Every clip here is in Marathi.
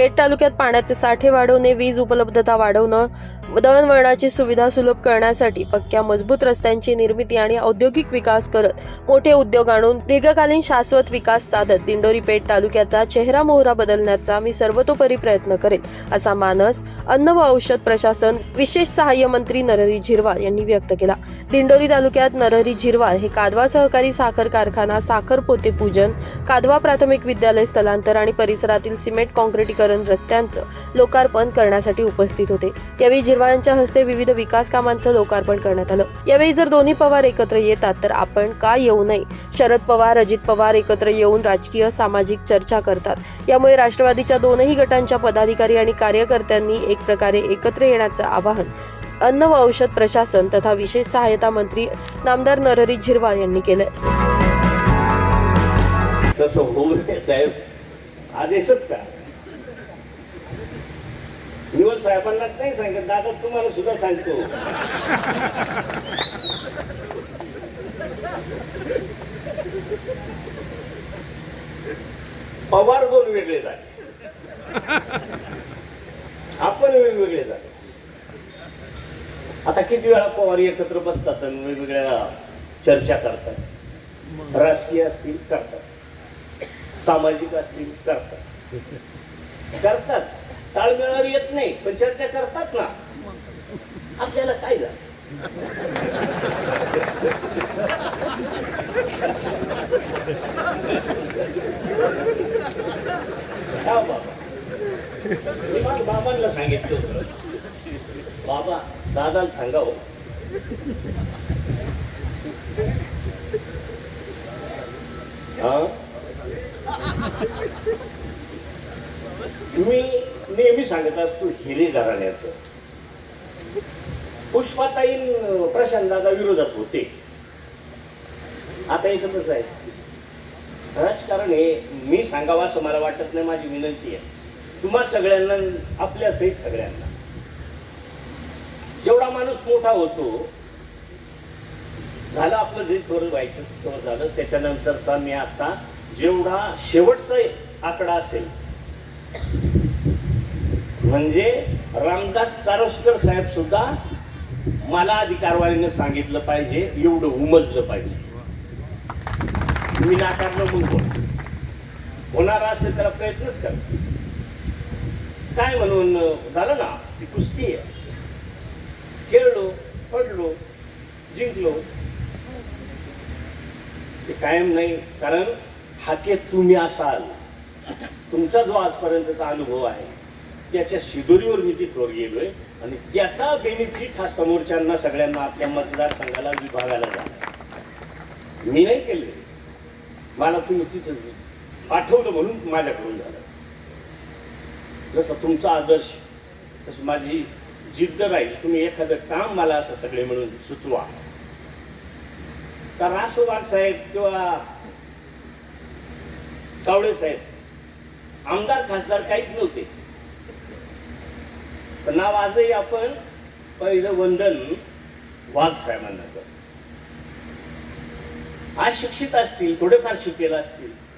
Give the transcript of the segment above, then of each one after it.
पेठ तालुक्यात पाण्याचे साठे वाढवणे वीज उपलब्धता वाढवणं दळणवळणाची सुविधा सुलभ करण्यासाठी पक्क्या मजबूत रस्त्यांची निर्मिती आणि औद्योगिक विकास करत मोठे उद्योग आणून दीर्घकालीन शाश्वत विकास साधत दिंडोरी पेठ तालुक्याचा चेहरा मोहरा बदलण्याचा मी सर्वतोपरी प्रयत्न करेल असा मानस अन्न व औषध प्रशासन विशेष सहाय्य मंत्री नरहरी झिरवाळ यांनी व्यक्त केला. दिंडोरी तालुक्यात नरहरी झिरवाळ हे कादवा सहकारी साखर कारखाना साखर पोते पूजन कादवा प्राथमिक विद्यालय स्थलांतर आणि परिसरातील सिमेंट काँक्रिटीकरण रस्त्यांचं लोकार्पण करण्यासाठी उपस्थित होते. यावेळी झिरवाळांच्या हस्ते विविध विकास कामांचं लोकार्पण करण्यात आलं. यावेळी जर दोन्ही पवार एकत्र येतात तर आपण का येऊ नये? शरद पवार अजित पवार एकत्र येऊन राजकीय सामाजिक चर्चा करतात. यामुळे राष्ट्रवादीच्या दोनही गटांच्या पदाधिकारी आणि कार्यकर्त्यांनी एक प्रकारे एकत्र येण्याचं आवाहन अन्न व औषध प्रशासन तथा विशेष सहायता मंत्री नामदार नरहरी झिरवाळ यांनी केलं तसं होऊ साहेब. आदेशच का? निवड साहेबांना नाही सांगत दादा तुम्हाला सुद्धा सांगतो. पवार दोन वेगळे झाले. आपण वेगवेगळे झाले. आता किती वेळा पवार एकत्र बसतात आणि वेगवेगळ्या चर्चा करतात? राजकीय असतील करतात. सामाजिक असतील करतात. करतात. ताळमेळावर येत नाही पण चर्चा करतात ना. आपल्याला काय झालं? मी बाबांना सांगितलं होतं. बाबा दादाला सांगावं हो. हा? मी नेहमी सांगत असतो हिरे घराण्याचं. पुष्पाताईन प्रशांत विरोधात होते. आता एकत्रच आहे? राजकारण हे मी सांगावं असं मला वाटत नाही माझी विनंती आहे. तुम्हा सगळ्यांना आपल्या सहित सगळ्यांना. जेवढा माणूस मोठा होतो झालं आपलं जे थोडं व्हायचं थोडं झालं त्याच्यानंतरचा मी आता जेवढा शेवटचा आकडा असेल म्हणजे रामदास चारोस्कर साहेब सुद्धा मला अधिकारवालीने सांगितलं पाहिजे एवढं उमजलं पाहिजे. मी नाकारलं म्हणून होणार असेल त्याला प्रयत्नच कर. काय म्हणून झालं ना ती कुस्ती आहे. खेळलो पडलो जिंकलो. ते कायम नाही कारण हाकेत तुम्ही असाल. तुमचा जो आजपर्यंतचा अनुभव आहे त्याच्या शिदोरीवर मी तिथवर गेलोय. आणि त्याचा बेनिफिट हा समोरच्यांना सगळ्यांना आपल्या मतदारसंघाला विभागाला झाला मी नाही केले मला तुम्ही तिथं पाठवलं म्हणून माझ्याकडून झालं. जसं तुमचा आदर्श तसं माझी जिद्द राहील. तुम्ही एखादं काम मला असं सगळे म्हणून सुचवा. का रासोबाग साहेब किंवा कावळे साहेब आमदार खासदार काहीच नव्हते. पण नाव आजही आपण पहिलं वंदन वाघ साहेबांना करतो आज शिक्षित असतील थोडेफार शिकलेले असतील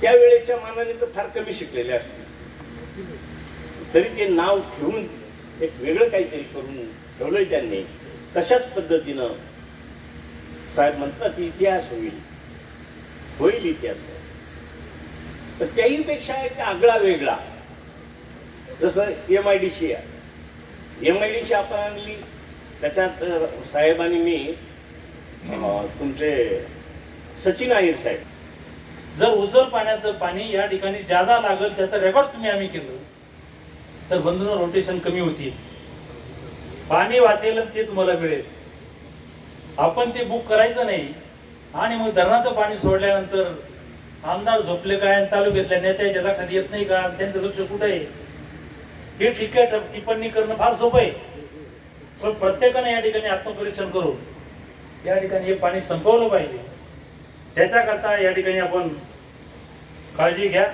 त्यावेळेच्या मानाने तर फार कमी शिकलेले असतील. तरी ते नाव ठेवून एक वेगळं काहीतरी करून ठेवलंय त्यांनी. तशाच पद्धतीनं साहेब म्हणतात इतिहास होईल. होईल इतिहास. तर त्याहीपेक्षा एक आगळा वेगळा. जसं एम आय डी सी आहे. एम आय डी सी आपण आणली त्याच्यात साहेबांनी मी तुमचे सचिन अहिर साहेब. जर उजळ पाण्याचं पाणी या ठिकाणी जादा लागल त्याचं रेकॉर्ड तुम्ही आम्ही केलं. तर बंधून रोटेशन कमी होतील पाणी वाचेल आणि ते तुम्हाला मिळेल. आपण ते बुक करायचं नाही. आणि मग धरणाचं पाणी सोडल्यानंतर आमदार झोपले काय? आणि तालुक्यातल्या नेत्याच्या लक्षात येत नाही का? त्यांचं लक्ष कुठं आहे? हे टीका टिप्पणी करणं फार सोपं आहे. पण प्रत्येकाने या ठिकाणी आत्मपरीक्षण करून या ठिकाणी हे पाणी संपवलं पाहिजे. त्याच्याकरता या ठिकाणी आपण काळजी घ्या.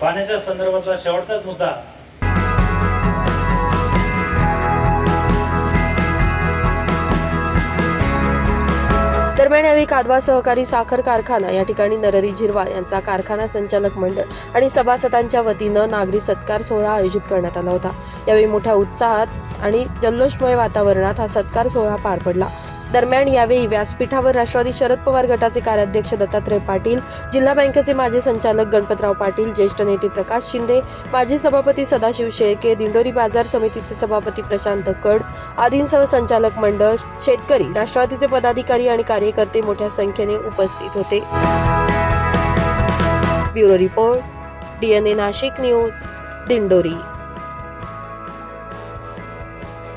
पाण्याच्या संदर्भातला शेवटचाच मुद्दा दरम्यान यावेळी कादवा सहकारी साखर कारखाना या ठिकाणी नररी झिरवा यांचा कारखाना संचालक मंडळ आणि सभासदांच्या वतीनं नागरी सत्कार सोहळा आयोजित करण्यात आला होता. यावेळी मोठ्या उत्साहात आणि जल्लोषमय वातावरणात हा सत्कार सोहळा पार पडला. दरम्यान यावेळी व्यासपीठावर राष्ट्रवादी शरद पवार गटाचे कार्याध्यक्ष दत्तात्रय पाटील जिल्हा बँकेचे माजी संचालक गणपतराव पाटील ज्येष्ठ नेते प्रकाश शिंदे माजी सभापती सदाशिव शेळके दिंडोरी बाजार समितीचे सभापती प्रशांत कड आदींसह संचालक मंडळ शेतकरी राष्ट्रवादीचे पदाधिकारी आणि कार्यकर्ते मोठ्या संख्येने उपस्थित होते. Bureau report DNA Nashik news Dindori.